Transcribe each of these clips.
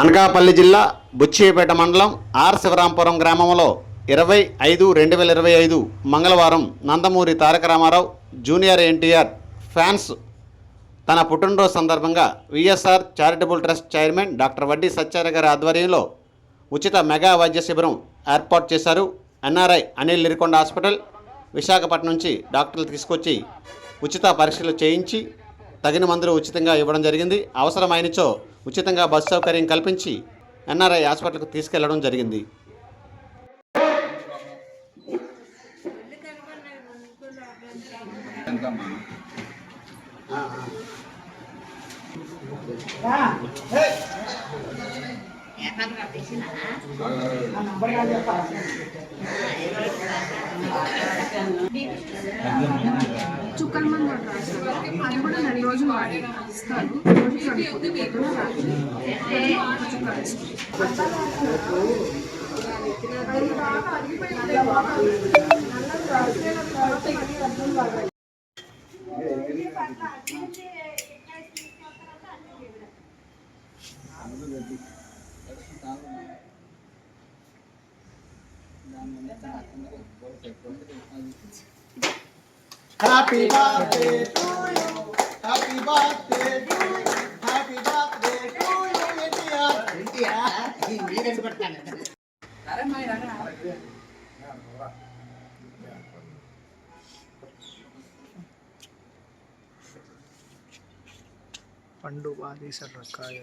అనకాపల్లి జిల్లా బుచ్చిపేట మండలం ఆర్ శివరాంపురం గ్రామంలో ఇరవై ఐదు రెండు వేల ఇరవై ఐదు మంగళవారం నందమూరి తారక రామారావు జూనియర్ ఎన్టీఆర్ ఫ్యాన్స్ తన పుట్టినరోజు సందర్భంగా VSR charitable trust chairman doctor Vaddi Satyara గారి ఆధ్వర్యంలో ఉచిత మెగా వైద్య శిబిరం ఏర్పాటు చేశారు. ఎన్ఆర్ఐ అనిల్ నిరికొండ హాస్పిటల్ విశాఖపట్నం నుంచి డాక్టర్లు తీసుకొచ్చి ఉచిత పరీక్షలు చేయించి తగిన మందులు ఉచితంగా ఇవ్వడం జరిగింది. అవసరమైనచో ఉచితంగా బస్సు సౌకర్యం కల్పించి ఎన్ఆర్ఐ హాస్పిటల్కు తీసుకెళ్ళడం జరిగింది. చుక్కల మంది అది కూడా నెల రోజులు వాడి ఇస్తారు Thank you. Happy birthday to you. Happy birthday to you. Happy birthday to you, India. India. India is what kind of. पंडु बाजी सर रखा है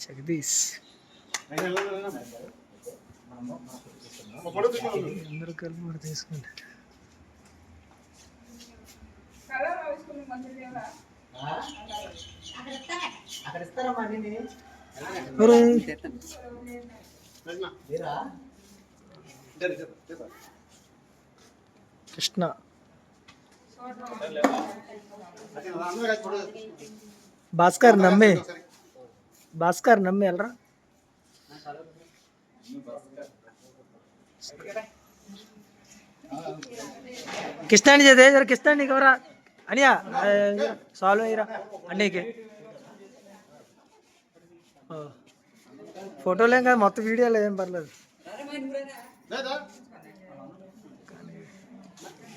జగదీష్ అందరూ కలిపి మరి తీసుకుంటారు కృష్ణ. భాస్కర్ నమ్మే. భాస్కర్ నమ్మే వెళ్ళరా కిష్టాని చేదే జర కిష్టాని కవరా అనియా సాల్వ్ అయ్యిరా. అన్నీకి ఫోటోలేం కాదు మొత్తం వీడియోలో ఏం పర్లేదు.